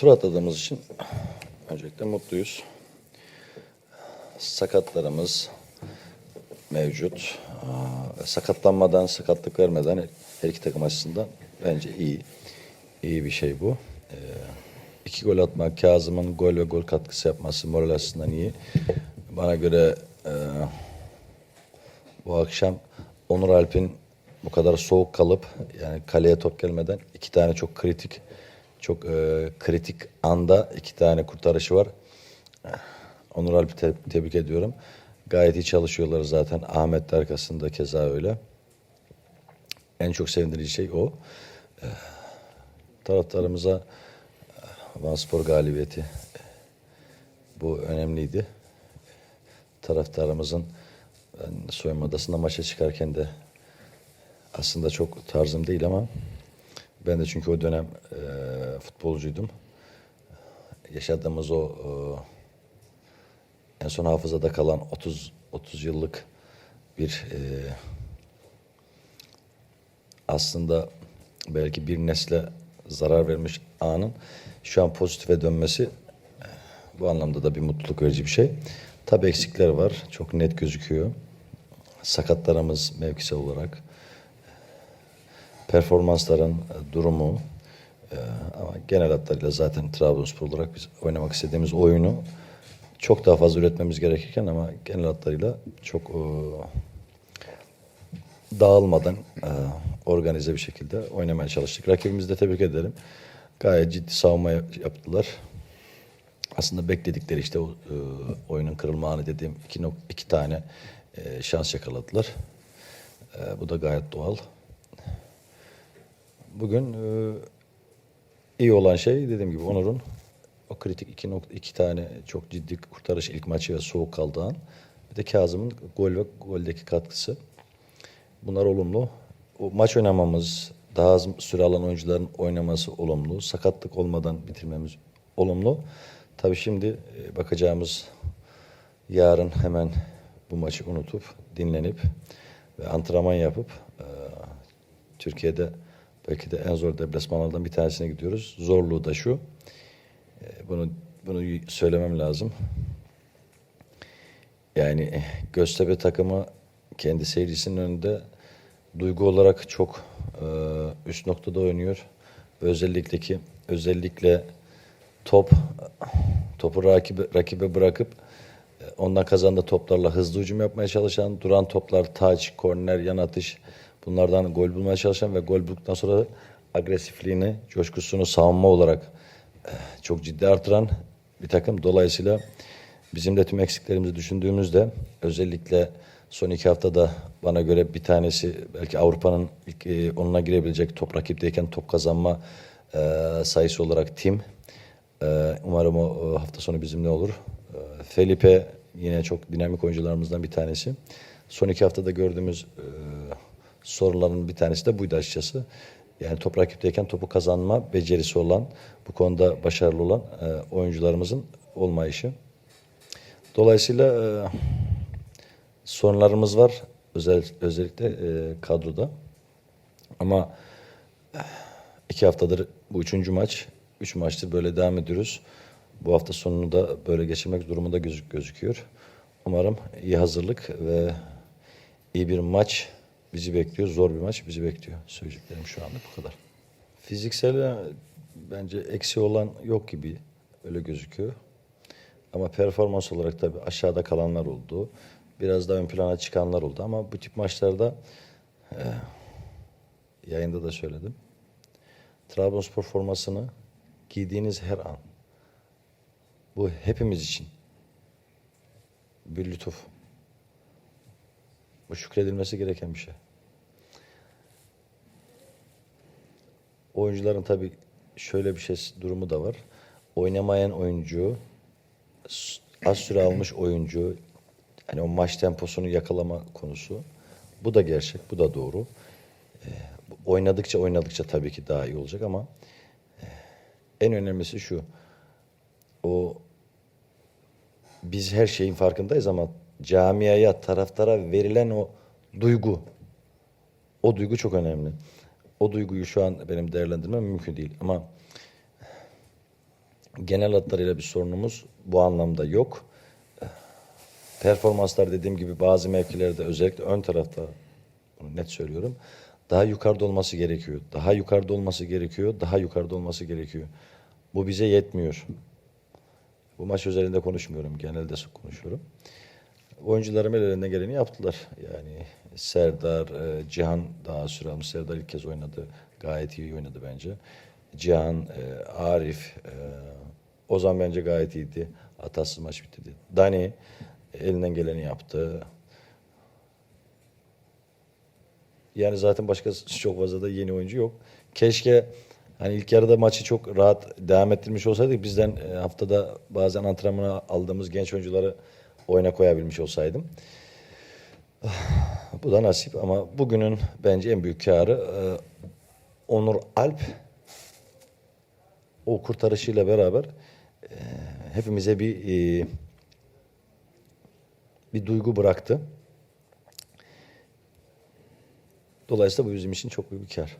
Tur atladığımız için öncelikle mutluyuz. Sakatlarımız mevcut. Sakatlanmadan, sakatlık vermeden her iki takım açısından bence iyi. İyi bir şey bu. Ee, iki gol atmak, Kazım'ın gol ve gol katkısı yapması moral açısından iyi. Bana göre e, bu akşam Onur Alp'in bu kadar soğuk kalıp yani kaleye top gelmeden iki tane çok kritik çok e, kritik anda iki tane kurtarışı var. Onur Alp'i te- tebrik ediyorum. Gayet iyi çalışıyorlar zaten. Ahmet de arkasında keza öyle. En çok sevindirici şey o. E, taraftarımıza e, Van Spor galibiyeti bu önemliydi. Taraftarımızın ben soyunma odasında maça çıkarken de aslında çok tarzım değil ama ben de çünkü o dönem e, futbolcuydum. Yaşadığımız o e, en son hafızada kalan 30 30 yıllık bir e, aslında belki bir nesle zarar vermiş anın şu an pozitife dönmesi e, bu anlamda da bir mutluluk verici bir şey. Tabii eksikler var. Çok net gözüküyor. Sakatlarımız mevkisi olarak performansların e, durumu e, ama genel hatlarıyla zaten Trabzonspor olarak biz oynamak istediğimiz oyunu çok daha fazla üretmemiz gerekirken ama genel hatlarıyla çok e, dağılmadan organize bir şekilde oynamaya çalıştık. Rakibimizi de tebrik ederim. Gayet ciddi savunma yap- yaptılar. Aslında bekledikleri işte oyunun kırılma anı dediğim iki, iki tane şans yakaladılar. Bu da gayet doğal. Bugün e, iyi olan şey dediğim gibi Onur'un o kritik iki, nokta, iki tane çok ciddi kurtarış ilk maçı ve soğuk kaldığı. Bir de Kazım'ın gol ve goldeki katkısı. Bunlar olumlu. O maç oynamamız, daha az süre alan oyuncuların oynaması olumlu. Sakatlık olmadan bitirmemiz olumlu. Tabii şimdi e, bakacağımız yarın hemen bu maçı unutup, dinlenip ve antrenman yapıp e, Türkiye'de belki de en zor deplasmanlardan bir tanesine gidiyoruz. Zorluğu da şu. e, Bunu bunu söylemem lazım. Yani eh, Göztepe takımı kendi seyircisinin önünde duygu olarak çok e, üst noktada oynuyor. Özellikle ki özellikle top topu rakibe, rakibe bırakıp e, ondan kazandığı toplarla hızlı hücum yapmaya çalışan, duran toplar, taç, korner, yan atış bunlardan gol bulmaya çalışan ve gol bulduktan sonra agresifliğini, coşkusunu savunma olarak e, çok ciddi artıran bir takım. Dolayısıyla bizim de tüm eksiklerimizi düşündüğümüzde özellikle son iki haftada bana göre bir tanesi belki Avrupa'nın ilk e, onuna girebilecek top rakipteyken top kazanma e, sayısı olarak tim. Umarım o hafta sonu bizimle olur. Felipe yine çok dinamik oyuncularımızdan bir tanesi. Son iki haftada gördüğümüz e, sorunların bir tanesi de buydu açıkçası. Yani top rakipteyken topu kazanma becerisi olan, bu konuda başarılı olan e, oyuncularımızın olmayışı. Dolayısıyla e, sorunlarımız var. Özel, özellikle e, kadroda. Ama eh, iki haftadır bu üçüncü maç. Üç maçtır böyle devam ediyoruz. Bu hafta sonunu da böyle geçirmek durumunda gözük, gözüküyor. Umarım iyi hazırlık ve iyi bir maç bizi bekliyor. Zor bir maç bizi bekliyor. Söyleyeceklerim şu anda bu kadar. Fiziksel e, bence eksi olan yok gibi öyle gözüküyor. Ama performans olarak tabii aşağıda kalanlar oldu. Biraz daha ön plana çıkanlar oldu. Ama bu tip maçlarda e, yayında da söyledim. Trabzonspor formasını giydiğiniz her an bu hepimiz için bir lütuf. Bu şükredilmesi gereken bir şey. Oyuncuların tabii şöyle bir şey durumu da var. Oynamayan oyuncu, az süre almış oyuncu, hani o maç temposunu yakalama konusu. Bu da gerçek, bu da doğru. Bu- oynadıkça oynadıkça tabii ki daha iyi olacak ama e, en önemlisi şu. O biz her şeyin farkındayız ama camiaya, taraftara verilen o duygu, o duygu çok önemli. O duyguyu şu an benim değerlendirmem mümkün değil ama Genel hatlarıyla bir sorunumuz bu anlamda yok. Performanslar dediğim gibi bazı mevkilerde özellikle ön tarafta bunu net söylüyorum. Daha yukarıda olması gerekiyor. Daha yukarıda olması gerekiyor. Daha yukarıda olması gerekiyor. Bu bize yetmiyor. Bu maç özelinde konuşmuyorum. Genelde konuşuyorum. Oyuncularım ellerinden geleni yaptılar. Yani Serdar, e, Cihan daha süre almış. Serdar ilk kez oynadı. Gayet iyi oynadı bence. Cihan, e, Arif, e, Ozan bence gayet iyiydi. Hatasız maç bitirdi. Dani elinden geleni yaptı. Yani zaten başka çok fazla da yeni oyuncu yok. Keşke hani ilk yarıda maçı çok rahat devam ettirmiş olsaydık bizden haftada bazen antrenmana aldığımız genç oyuncuları oyuna koyabilmiş olsaydım. Bu da nasip ama bugünün bence en büyük karı e, Onur Alp o kurtarışıyla beraber e, hepimize bir e, bir duygu bıraktı. Dolayısıyla bu bizim için çok büyük bir kar.